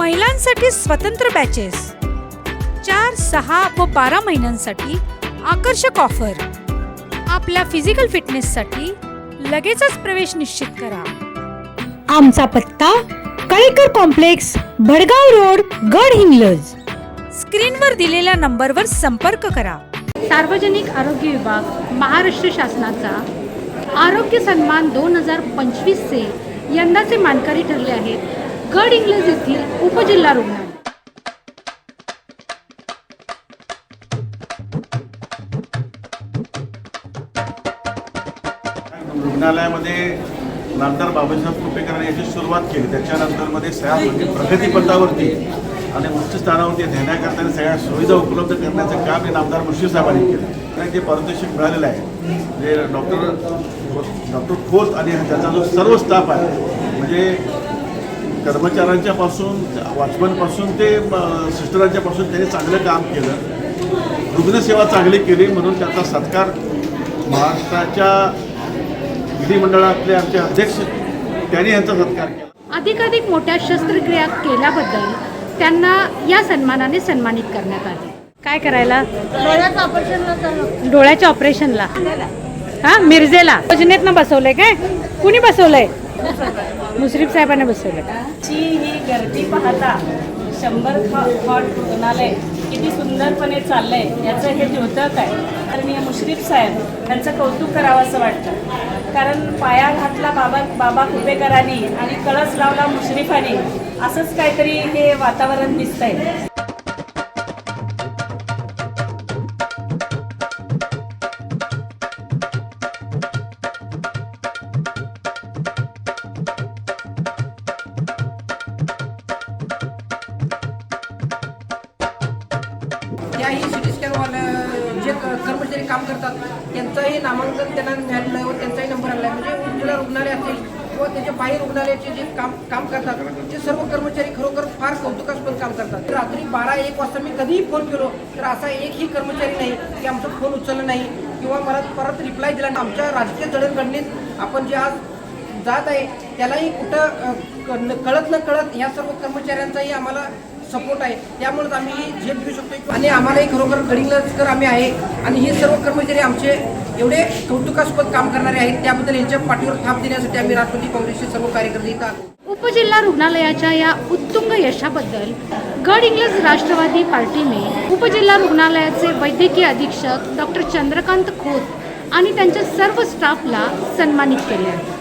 महिलांसाठी स्वतंत्र बॅचेस चार सहा व बारा महिन्यांसाठी आकर्षक ऑफर आपल्या फिजिकल फिटनेससाठी लगेचच प्रवेश निश्चित करा. आमचा पत्ता कळेकर कॉम्प्लेक्स भडगाव रोड गड हिंगलज. स्क्रीनवर दिलेल्या नंबरवर संपर्क करा. सार्वजनिक आरोग्य विभाग महाराष्ट्र शासनाचा आरोग्य सन्मान दोन हजार पंचवीसचे यंदाचे मानकरी ठरले आहेत. गड इंग्लज येथील उपजिल्हा रुग्णालय. रुग्णालयामध्ये नामदार बाबासाहेब कुपेकरांनी याची सुरुवात केली. त्याच्यानंतरमध्ये सगळ्या प्रगतीपथावरती आणि उच्च स्थानावरती नेण्याकरता सगळ्या सुविधा उपलब्ध करण्याचं काम हे नामदार मुश्रीफ साहेबांनी केलं. त्यांना जे पारितोषिक मिळालेलं आहे. जे डॉक्टर डॉक्टर खोत आणि त्याचा जो सर्व स्टाफ आहे म्हणजे कर्मचाऱ्यांच्या पासून वॉचमनपासून ते सिस्टरांच्या पासून त्यांनी चांगलं काम केलं. रुग्णसेवा चांगली केली म्हणून त्याचा सत्कार महाराष्ट्राच्या विधिमंडळातले आमचे अध्यक्ष त्यांनी यांचा सत्कार केला. अधिकाधिक मोठ्या शस्त्रक्रिया केल्याबद्दल त्यांना या सन्मानाने सन्मानित करण्यात आले. काय करायला? डोळ्याच्या ऑपरेशनला हा मिरजेला. योजनेतनं बसवलंय काय? कुणी बसवलंय? मुश्रीफ साहेबांना बसवलं. ची ही गर्दी पाहता शंभर हॉट रुग्णालय किती सुंदरपणे चाललंय याचं हे द्योतक आहे. तर मी मुश्रीफ साहेब यांचं कौतुक करावं असं वाटतं. कारण पाया घातला बाबा बाबा कुपेकरांनी आणि कळस लावला मुश्रीफांनी असंच काहीतरी हे वातावरण दिसतंय. म्हणजे त्याही सिटी स्कॅनवाल्या जे क- कर्मचारी काम करतात त्यांचंही नामांकन त्यांना मिळालेलं आहे व त्यांचाही नंबर आला आहे. म्हणजे जिल्हा रुग्णालय असेल व त्याच्या बाहेर रुग्णालयाचे जे काम काम करतात ते सर्व कर्मचारी खरोखर फार कौतुकास्पद काम करतात. रात्री बारा एक वाजता मी कधीही फोन केलो तर असा एकही कर्मचारी नाही की आमचा फोन उचलला नाही किंवा मला परत रिप्लाय दिला आमच्या राजकीय जडणघडणीत आपण जे आज जात आहे त्यालाही कुठं क- न- कळत न कळत या सर्व कर्मचाऱ्यांचाही आम्हाला सपोर्ट आहे. त्यामुळेच आम्ही झेप घेऊ शकतो आणि आम्हालाही खरोखर गडिंगलजकर आम्ही आहे. आणि हे सर्व कर्मचारी आमचे एवढे कौतुकास्पद काम करणारे आहेत. त्याबद्दल यांच्या पाठीवर थाप देण्यासाठी आम्ही राष्ट्रवादी काँग्रेसचे सर्व कार्यकर्ते इथं उपजिल्हा रुग्णालयाच्या या उत्तुंग यशाबद्दल गड इंग्लज राष्ट्रवादी पार्टीने उपजिल्हा रुग्णालयाचे वैद्यकीय अधीक्षक डॉक्टर चंद्रकांत खोत आणि त्यांच्या सर्व स्टाफला सन्मानित केले आहे.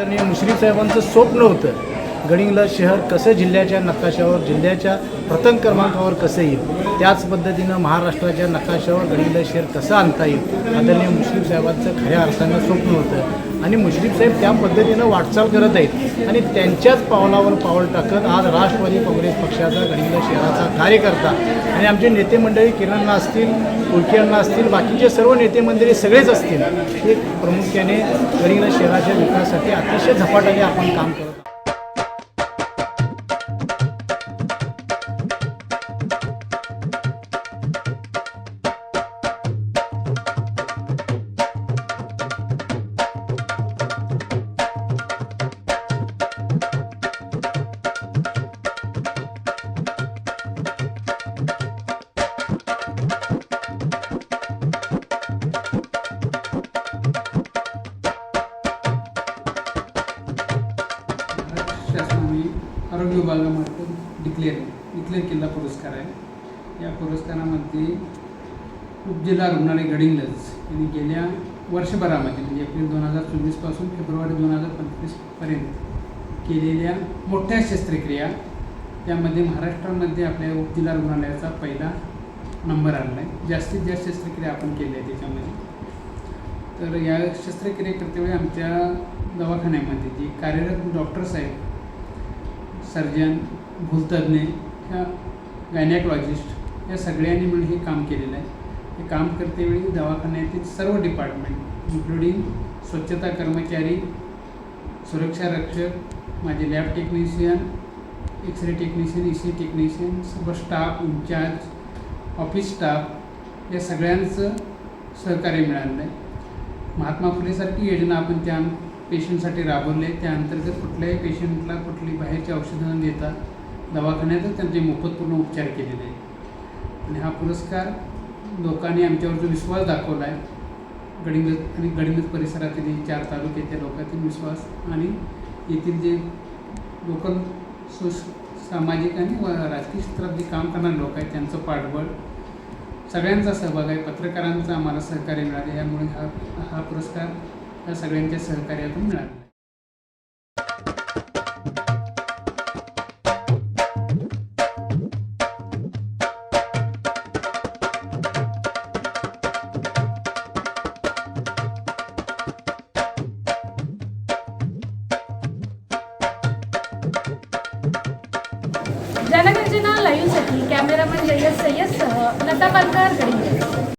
आदरणीय मुश्रीफ साहेबांचं स्वप्न होतं गडिंगला शहर कसं जिल्ह्याच्या नकाशावर जिल्ह्याच्या प्रथम क्रमांकावर कसं येईल? त्याच पद्धतीनं महाराष्ट्राच्या नकाशावर गडिंगला शहर कसं आणता येईल? आदरणीय मुश्रीफ साहेबांचं खऱ्या अर्थानं स्वप्न होतं. आणि मुश्रीफ साहेब त्या पद्धतीनं वाटचाल करत आहेत. आणि त्यांच्याच पावलावर पाऊल टाकत आज राष्ट्रवादी काँग्रेस पक्षाचा गडिंगला शहराचा कार्यकर्ता आणि आमचे नेते मंडळी किरणला असतील उलकेअण्णा असतील बाकीचे सर्व नेते मंडळी सगळेच असतील. हे प्रामुख्याने गडिंगला शहराच्या विकासासाठी अतिशय झपाट्याने आपण काम करत विभागामार्फत डिक्लेअर डिक्लेअर केलेला पुरस्कार आहे. या पुरस्कारामध्ये उपजिल्हा रुग्णालय गडिंगलज यांनी गेल्या वर्षभरामध्ये म्हणजे एप्रिल दोन हजार चोवीसपासून फेब्रुवारी दोन हजार पंचवीसपर्यंत केलेल्या मोठ्या शस्त्रक्रिया त्यामध्ये महाराष्ट्रामध्ये आपल्या उपजिल्हा रुग्णालयाचा पहिला नंबर आलेला आहे. जास्तीत जास्त शस्त्रक्रिया आपण केल्या आहे त्याच्यामध्ये. तर या शस्त्रक्रिया करतेवेळी आमच्या दवाखान्यामध्ये जे कार्यरत डॉक्टर्स आहेत सर्जन भूलतज्ञ ह्या गायनॅकॉलॉजिस्ट या सगळ्यांनी मिळून हे काम केलेलं आहे. हे काम करतेवेळी दवाखान्यातील सर्व डिपार्टमेंट इन्क्लुडिंग स्वच्छता कर्मचारी सुरक्षा रक्षक माझे lab technician x ray technician E C technician सर्व staff in charge office staff या सगळ्यांचं सहकार्य मिळालेलं आहे. महात्मा फुलेसारखी योजना आपण त्या पेशंटसाठी राबवले. त्या अंतर्गत कुठल्याही पेशंटला कुठली बाहेरची औषधं न देता दवाखान्यातच त्यांचे मोफतपूर्ण उपचार केलेले आहेत. आणि हा पुरस्कार लोकांनी आमच्यावर जो विश्वास दाखवला आहे गडिंगज आणि गडिंगज परिसरातील हे चार तालुक्याच्या लोकांतील विश्वास आणि येथील जे लोकल सुश सामाजिक आणि व राजकीय क्षेत्रात जे काम करणारे लोक आहेत त्यांचं पाठबळ सगळ्यांचा सहभाग आहे. पत्रकारांचा आम्हाला सहकार्य मिळाले. यामुळे हा हा पुरस्कार या सगळ्यांच्या सहकार्यातून मिळालं. जनगर्जना लाईव्हसाठी कॅमेरामन जय्यद सय्यदसह लता पालकर गडिंग्लज